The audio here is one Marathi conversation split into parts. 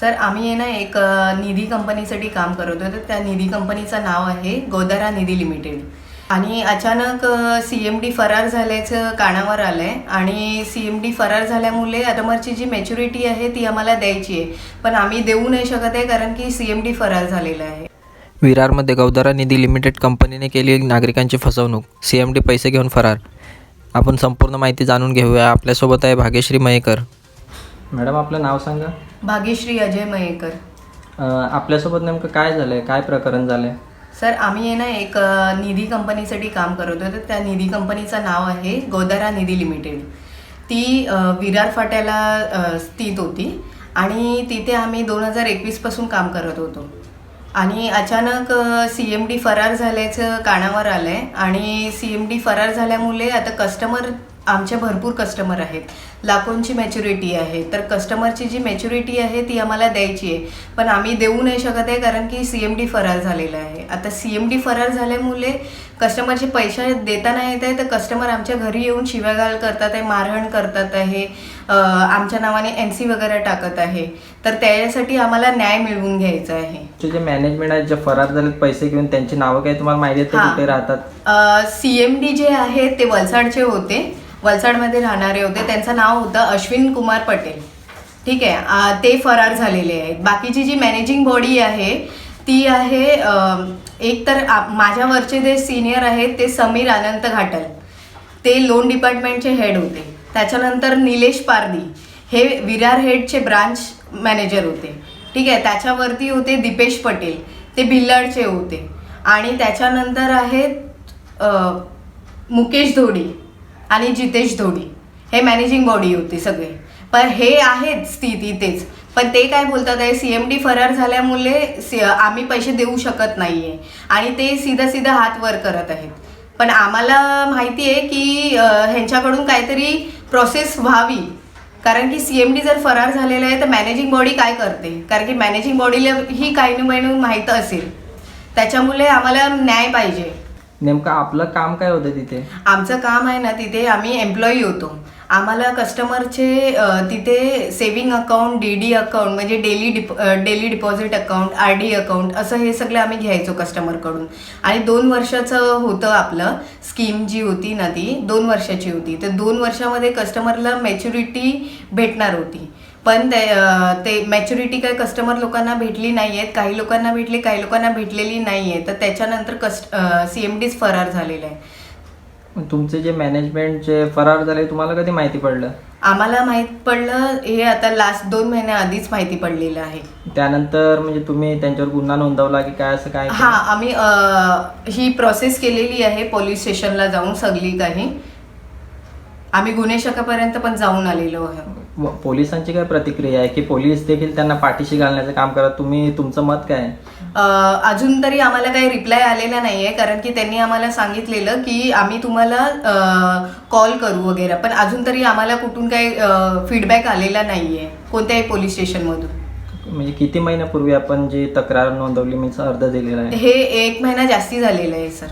सर आम्ही आहे ना एक निधी कंपनीसाठी काम करत होतो. त्या निधी कंपनीचं नाव आहे गोदारा निधी लिमिटेड. आणि अचानक सी एम डी फरार झाल्याचं कानावर आलं आहे आणि सी एम डी फरार झाल्यामुळे अदमरची जी मॅच्युरिटी आहे ती आम्हाला द्यायची आहे. पण आम्ही देऊ नाही शकत आहे कारण की सी एम डी फरार झालेलं आहे. विरारमध्ये गौदारा निधी लिमिटेड कंपनीने केली नागरिकांची फसवणूक. सी एम डी पैसे घेऊन फरार. आपण संपूर्ण माहिती जाणून घेऊया. आपल्यासोबत आहे भाग्यश्री मयेकर. मॅडम आपलं नाव सांगा. भाग्यश्री अजय मयेकर. अं, आपल्यासोबत नेमकं काय झालं आहे काय प्रकरण झालं आहे सर आम्ही आहे ना एक अ, निधी कंपनीसाठी काम करत होतो. त्या निधी कंपनीचं नाव आहे गोदारा निधी लिमिटेड. ती अ, विरार फाट्याला अ, स्थित होती आणि तिथे आम्ही दोन हजार एकवीसपासून काम करत होतो. आणि अचानक सी एम डी फरार झाल्याचं कानावर आलं आहे आणि सी एम डी फरार झाल्यामुळे आता कस्टमर आमचे भरपूर कस्टमर आहेत. लाखोंची मॅच्युरिटी आहे. तर कस्टमरची जी मॅच्युरिटी आहे ती आम्हाला द्यायची आहे. पण आम्ही देऊ नाही शकत आहे कारण की सी एम डी फरार झालेला आहे. आता सी एम डी फरार झाल्यामुळे कस्टमरचे पैसे देता नाही येत आहे तर कस्टमर आमच्या घरी येऊन शिव्यागाळ करतात आहे मारहाण करतात आहे आमच्या नावाने एन सी वगैरे टाकत आहे. तर त्याच्यासाठी आम्हाला न्याय मिळवून घ्यायचा आहे. जे मॅनेजमेंट आहेत जे फरार झालेत पैसे घेऊन त्यांची नावं काय तुम्हाला माहिती आहेत ते हां. कुठे राहतात? सी एम डी जे आहेत ते वलसाडचे होते. वलसाडमध्ये राहणारे होते. त्यांचं नाव होतं अश्विन कुमार पटेल. ठीक आहे? ते फरार झालेले आहेत. बाकीची जी मॅनेजिंग बॉडी आहे ती आहे एक तर माझ्यावरचे जे सिनियर आहेत ते समीर अनंत घाटल. ते लोन डिपार्टमेंटचे हेड होते. त्याच्यानंतर निलेश पारदी हे विरार हेडचे ब्रांच मॅनेजर होते. ठीक आहे? त्याच्यावरती होते दीपेश पटेल. ते भिल्लाडचे होते. आणि त्याच्यानंतर आहेत मुकेश धोडी. आणि जितेश धोडी हे मॅनेजिंग बॉडी होती सगळे. पण हे आहेत स्थिती तेच पण ते काय बोलतात आहे सी एम डी फरार झाल्यामुळे सी आम्ही पैसे देऊ शकत नाही आहे आणि ते सीधा सीधा हात वर करत आहेत. पण आम्हाला माहिती आहे की ह्यांच्याकडून काहीतरी प्रोसेस व्हावी. कारण की सी एम डी जर फरार झालेला आहे तर मॅनेजिंग बॉडी काय करते? कारण की मॅनेजिंग बॉडीला ही काही ना काही माहीत असेल. त्याच्यामुळे आम्हाला न्याय पाहिजे. नेमकं आपलं काम काय होतं तिथे? आमचं काम आहे ना तिथे आम्ही एम्प्लॉई होतो. आम्हाला कस्टमरचे तिथे saving account D D account म्हणजे daily dip daily deposit account R D account असं हे सगळं आम्ही घ्यायचो कस्टमरकडून आणि दोन वर्षाचं होतं आपलं स्कीम जी होती ना ती दोन वर्षाची होती. तर दोन वर्षामध्ये कस्टमरला मॅच्युरिटी भेटणार होती. पण ते मॅच्युरिटी काय कस्टमर लोकांना भेटली नाही आहेत काही लोकांना भेटली काही लोकांना भेटलेली नाही आहे तर त्याच्यानंतर कस्ट सी एम डीच फरार झालेलं आहे तुमचे जे मॅनेजमेंट जे फरार झाले तुम्हाला कधी माहिती पडलं? आम्हाला माहीत पडलं हे आता लास्ट दोन महिन्या आधीच माहिती पडलेलं आहे. त्यानंतर म्हणजे तुम्ही त्यांच्यावर गुन्हा नोंदवला की काय असं काय हा आम्ही अ, ही प्रोसेस केलेली आहे पोलीस स्टेशनला जाऊन सगळी काही. आम्ही गुन्हे शाखापर्यंत पण जाऊन आलेलो आहे पोलिसांची काय प्रतिक्रिया आहे? की पोलीस देखील त्यांना पाठीशी घालण्याचं काम करत तुम्ही तुमचं मत काय आहे? अजून तरी आम्हाला काही रिप्लाय आलेला नाही आहे कारण की त्यांनी आम्हाला सांगितलेलं की आम्ही तुम्हाला कॉल करू वगैरे. पण अजून तरी आम्हाला कुठून काही फीडबॅक आलेला नाही आहे कोणत्याही पोलीस स्टेशनमधून म्हणजे किती महिन्यापूर्वी आपण जी तक्रार नोंदवली? म्हणजे अर्ज दिलेला आहे. हे एक महिना जास्ती झालेला आहे सर.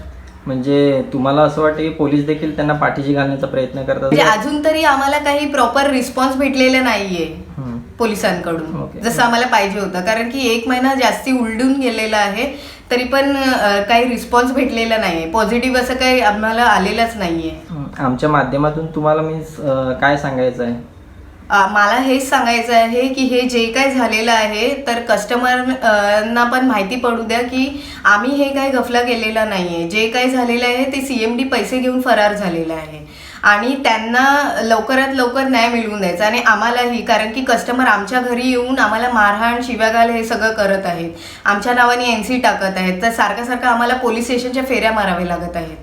म्हणजे तुम्हाला असं वाटतं की पोलीस देखील त्यांना पाठीशी घालण्याचा प्रयत्न म्हणजे करतात अजून तरी आम्हाला काही प्रॉपर रिस्पॉन्स भेटलेला नाहीये हम्म. पोलिसांकडून. जसं आम्हाला पाहिजे होतं कारण की एक महिना जास्ती उलटून गेलेला आहे तरी पण अ, काही रिस्पॉन्स भेटलेला नाहीये पॉझिटिव्ह असं काही आम्हाला आलेलंच नाहीये हम्म. आमच्या माध्यमातून तुम्हाला मीन्स काय सांगायचं आहे मला हेच सांगायचं आहे की हे जे काय झालेलं आहे तर कस्टमर ना पण माहिती पडू द्या की आम्ही हे काय गफला केलेला नाही आहे जे काही झालेलं आहे ते सी एम डी पैसे घेऊन फरार झालेलं आहे. आणि त्यांना लवकरात लवकर न्याय मिळवून द्यायचा आणि आम्हालाही कारण की कस्टमर आमच्या घरी येऊन आम्हाला मारहाण शिव्यागाल हे सगळं करत आहेत. आमच्या नावाने एन सी टाकत आहेत. तर सारखं सारखं आम्हाला पोलीस स्टेशनच्या फेऱ्या माराव्या लागत आहेत.